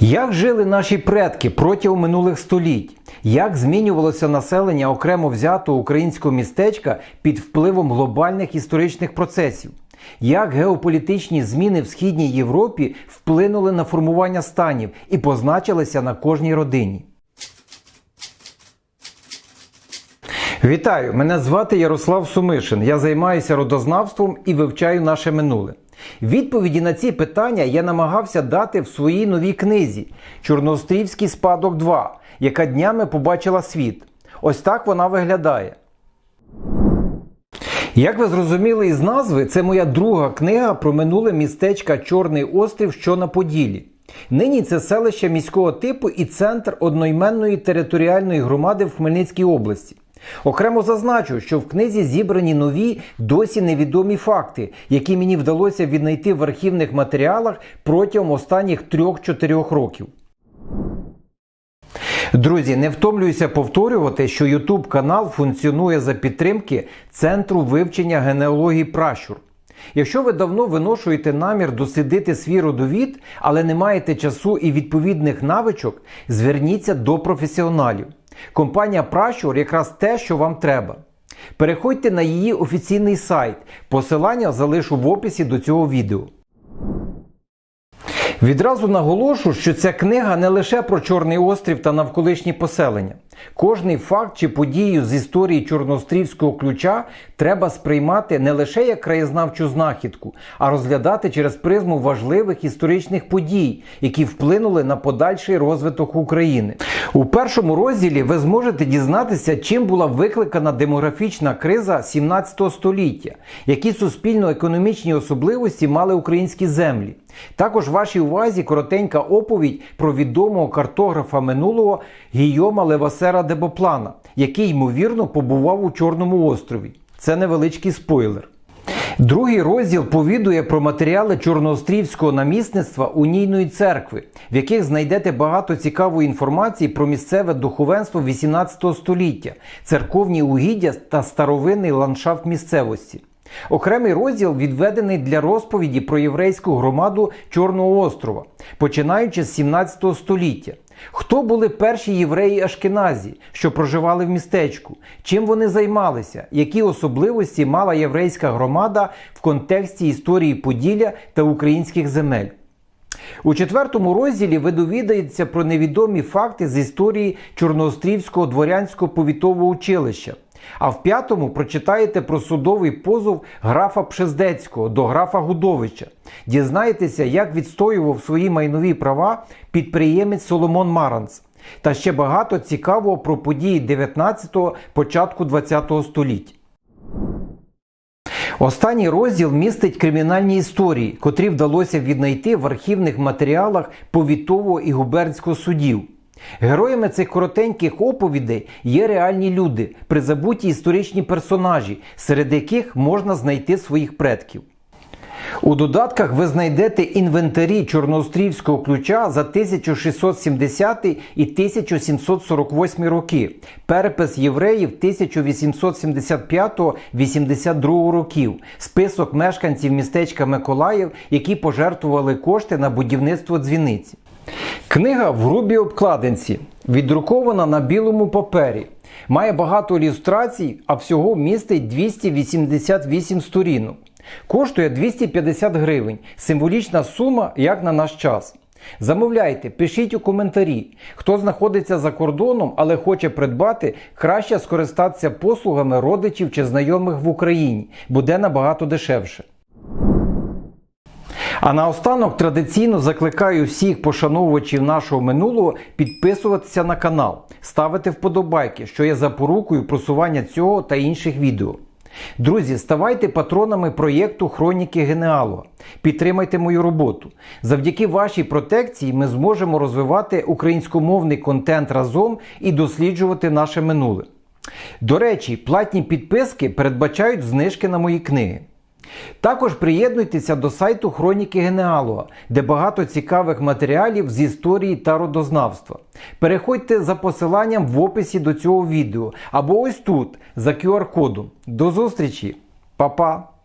Як жили наші предки протягом минулих століть? Як змінювалося населення окремо взятого українського містечка під впливом глобальних історичних процесів? Як геополітичні зміни в Східній Європі вплинули на формування станів і позначилися на кожній родині? Вітаю! Мене звати Ярослав Сумишин. Я займаюся родознавством і вивчаю наше минуле. Відповіді на ці питання я намагався дати в своїй новій книзі Чорноострівський спадок 2, яка днями побачила світ. Ось так вона виглядає. Як ви зрозуміли із назви, це моя друга книга про минуле містечка Чорний острів, що на Поділі. Нині це селище міського типу і центр одноіменної територіальної громади в Хмельницькій області. Окремо зазначу, що в книзі зібрані нові, досі невідомі факти, які мені вдалося віднайти в архівних матеріалах протягом останніх 3-4 років. Друзі, не втомлююся повторювати, що YouTube канал функціонує за підтримки Центру вивчення генеалогії пращур. Якщо ви давно виношуєте намір дослідити свій родовід, але не маєте часу і відповідних навичок, зверніться до професіоналів. Компанія Пращур якраз те, що вам треба. Переходьте на її офіційний сайт. Посилання залишу в описі до цього відео. Відразу наголошу, що ця книга не лише про Чорний острів та навколишні поселення. Кожний факт чи подію з історії Чорноострівського ключа треба сприймати не лише як краєзнавчу знахідку, а розглядати через призму важливих історичних подій, які вплинули на подальший розвиток України. У першому розділі ви зможете дізнатися, чим була викликана демографічна криза 17 століття, які суспільно-економічні особливості мали українські землі. Також вашій увазі коротенька оповідь про відомого картографа минулого Гійома Левасера Дебоплана, який, ймовірно, побував у Чорному острові. Це невеличкий спойлер. Другий розділ повідує про матеріали Чорноострівського намісництва унійної церкви, в яких знайдете багато цікавої інформації про місцеве духовенство 18 століття, церковні угіддя та старовинний ландшафт місцевості. Окремий розділ відведений для розповіді про єврейську громаду Чорного острова, починаючи з 17 століття. Хто були перші євреї Ашкеназі, що проживали в містечку? Чим вони займалися? Які особливості мала єврейська громада в контексті історії Поділля та українських земель? У четвертому розділі ви довідаєтеся про невідомі факти з історії Чорноострівського дворянського повітового училища. А в п'ятому прочитаєте про судовий позов графа Пшездецького до графа Гудовича. Дізнаєтеся, як відстоював свої майнові права підприємець Соломон Маранц. Та ще багато цікавого про події 19-го, початку 20-го століття. Останній розділ містить кримінальні історії, котрі вдалося віднайти в архівних матеріалах повітового і губернського судів. Героями цих коротеньких оповідей є реальні люди, призабуті історичні персонажі, серед яких можна знайти своїх предків. У додатках ви знайдете інвентарі Чорноострівського ключа за 1670 і 1748 роки, перепис євреїв 1875-82 років, список мешканців містечка Миколаїв, які пожертвували кошти на будівництво дзвіниці. Книга в грубій обкладинці, віддрукована на білому папері. Має багато ілюстрацій, а всього містить 288 сторінок. Коштує 250 гривень. Символічна сума, як на наш час. Замовляйте, пишіть у коментарі. Хто знаходиться за кордоном, але хоче придбати, краще скористатися послугами родичів чи знайомих в Україні, буде набагато дешевше. А наостанок традиційно закликаю всіх пошановувачів нашого минулого підписуватися на канал, ставити вподобайки, що є запорукою просування цього та інших відео. Друзі, ставайте патронами проєкту Хроніки Генеалога. Підтримайте мою роботу. Завдяки вашій протекції ми зможемо розвивати українськомовний контент разом і досліджувати наше минуле. До речі, платні підписки передбачають знижки на мої книги. Також приєднуйтеся до сайту Хроніки Генеалога, де багато цікавих матеріалів з історії та родознавства. Переходьте за посиланням в описі до цього відео або ось тут за QR-кодом. До зустрічі, Па-па!